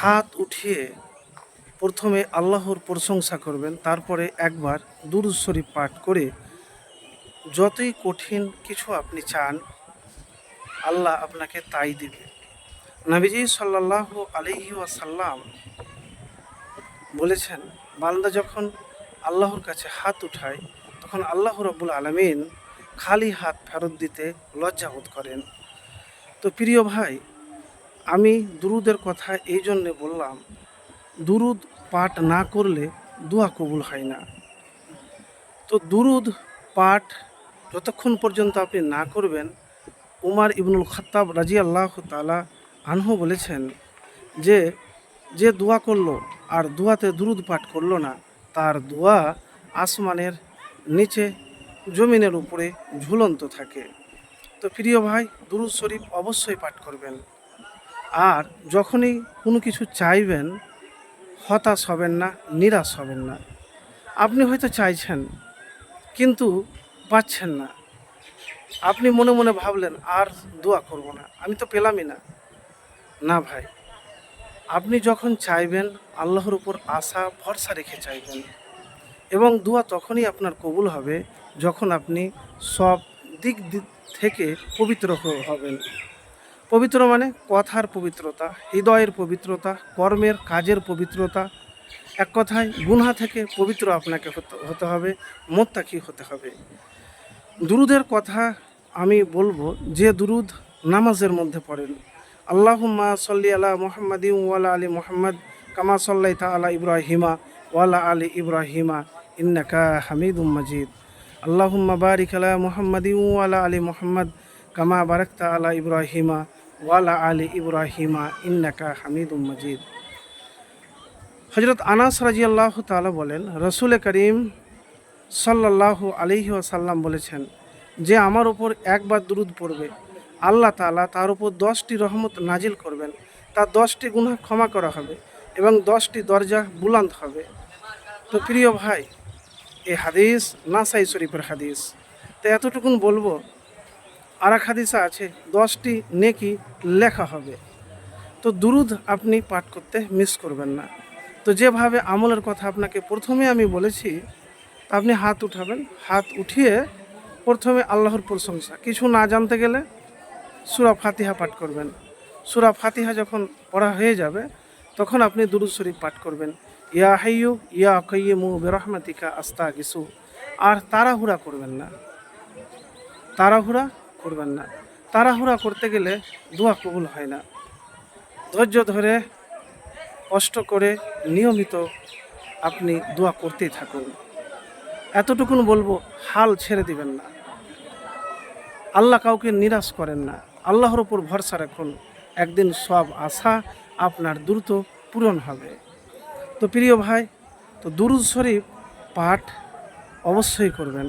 হাত উঠিয়ে প্রথমে আল্লাহর প্রশংসা করবেন, তারপরে একবার দুরুদ শরীফ পাঠ করে যতই কঠিন কিছু আপনি চান, আল্লাহ আপনাকে তাই দিবে। নবীজি সাল্লাহ আলহি ওয়াসাল্লাম বলেছেন, বান্দা যখন আল্লাহর কাছে হাত উঠায়, তখন আল্লাহ রব্বুল আলমিন খালি হাত ফেরত দিতে লজ্জাবোধ করেন। তো প্রিয় ভাই আমি দুরুদের কথা এই জন্যে বললাম, দুরুদ পাঠ না করলে দোয়া কবুল হয় না। তো দুরুদ পাঠ যতক্ষণ পর্যন্ত আপনি না করবেন, উমার ইবনুল খত্তাব রাজি আল্লাহ তালা আনহু বলেছেন যে যে দোয়া করল আর দোয়াতে দুরুদ পাঠ করল না, তার দোয়া আসমানের নিচে জমিনের উপরে ঝুলন্ত থাকে। তো প্রিয় ভাই, দুরুদ শরীফ অবশ্যই পাঠ করবেন। আর যখনই কোনো কিছু চাইবেন, হতাশ হবেন না, নিরাশ হবেন না। আপনি হয়তো চাইছেন, কিন্তু পাচ্ছেন না। আপনি মনে মনে ভাবলেন, আর দোয়া করব না, আমি তো পেলামই না। না ভাই, আপনি যখন চাইবেন, আল্লাহর উপর আশা, ভরসা রেখে চাইবেন। এবং দোয়া তখনই আপনার কবুল হবে, যখন আপনি সব দিক দিক থেকে পবিত্র হবেন। পবিত্র মানে কথার পবিত্রতা, হৃদয়ের পবিত্রতা, কর্মের কাজের পবিত্রতা। এক কথায় গুনহা থেকে পবিত্র আপনাকে হতে- হবে, মোত্তাকি হতে হবে। দুরুদের কথা আমি বলব, যে দুরুদ নামাজের মধ্যে পড়েন। আল্লাহুম্মা সল্লি আলা মোহাম্মদ ওয়ালা আলী মোহাম্মদ, কামা সাল্লাই আলা ইব্রাহিমা ওয়ালা আলী ইব্রাহিমা, ইন্নাকা হামিদুম মাজিদ। আল্লাহুম্মা বারিক আলা মোহাম্মদ ওয়ালা আলী মোহাম্মদ, কামা বারাকতা আলা ইব্রাহিমা। ওয়ালা আলী ইব্রাহিমা ইন্নাকা হামিদুম মজিদ। হজরত আনাস রাজি আল্লাহ তালা বলেন, রসুল করিম সাল্লাহ আলিহি আসাল্লাম বলেছেন, যে আমার ওপর একবার দুরুদ পড়বে, আল্লাহ তাআলা তার উপর দশটি রহমত নাজিল করবেন। তার দশটি গুনাহ ক্ষমা করা হবে এবং দশটি দরজা বুলান্ত হবে। তো প্রিয় ভাই, এ হাদিস নাসাই শরীফের হাদিস। তো এতটুকুন বলব আর এক হাদিসে আছে, দশটি নেকি লেখা হবে। তো দুরুদ আপনি পাঠ করতে মিস করবেন না। তো যেভাবে আমলের কথা আপনাকে প্রথমে আমি বলেছি, আপনি হাত উঠাবেন, হাত উঠিয়ে প্রথমে আল্লাহর প্রশংসা। কিছু না জানতে গেলে সুরা ফাতিহা পাঠ করবেন। সুরা ফাতিহা যখন পড়া হয়ে যাবে, তখন আপনি দুরুদ শরীফ পাঠ করবেন। ইয়া হাইয়ু, ইয়া কাইয়িমু বিরহমাতিকা আস্তা গিসু আর তাড়াহুড়া করবেন না। তাড়াহুড়া করবেন না। তাড়াহুড়া করতে গেলে দোয়া কবুল হয় না। ধৈর্য ধরে, কষ্ট করে নিয়মিত আপনি দোয়া করতেই থাকুন। এতটুকুন বলব, হাল ছেড়ে দিবেন না। আল্লাহ কাউকে নিরাশ করেন না। আল্লাহর ওপর ভরসা রাখুন। একদিন সব আশা আপনার দ্রুত পূরণ হবে। তো প্রিয় ভাই, তো দুরুদ শরীফ পাঠ অবশ্যই করবেন।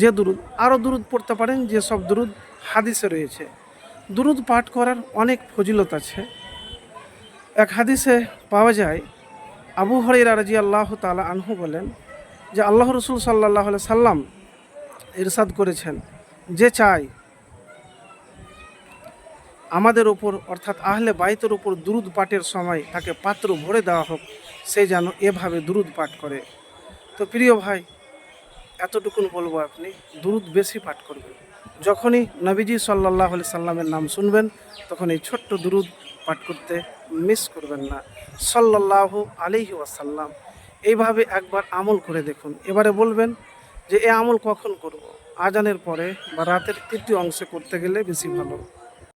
যে দুরুদ আরও দুরুদ পড়তে পারেন, যে সব দুরুদ হাদিসে রয়েছে। দুরুদ পাঠ করার অনেক ফজিলত আছে। এক হাদিসে পাওয়া যায়, আবু হরাইরা রাজি আল্লাহ তালা আনহু বলেন যে, আল্লাহ রসুল সাল্লাহ সাল্লাম ইরশাদ করেছেন, যে চাই আমাদের ওপর অর্থাৎ আহলে বাইতের ওপর দুরুদ পাঠের সময় তাকে পাত্র ভরে দেওয়া হোক, সে যেন এভাবে দুরুদ পাঠ করে। তো প্রিয় ভাই এতটুকুন বলব আপনি, দুরুদ বেশি পাঠ করবেন। যখনই নবীজি সাল্লাহ আলি সাল্লামের নাম শুনবেন, তখন এই ছোট্ট দুরুদ পাঠ করতে মিস করবেন না। সাল্লাহ আলিহি ওয়াসাল্লাম, এইভাবে একবার আমল করে দেখুন। এবারে বলবেন যে, এ আমল কখন করব? আজানের পরে বা রাতের তৃতীয় অংশে করতে গেলে বেশি ভালো।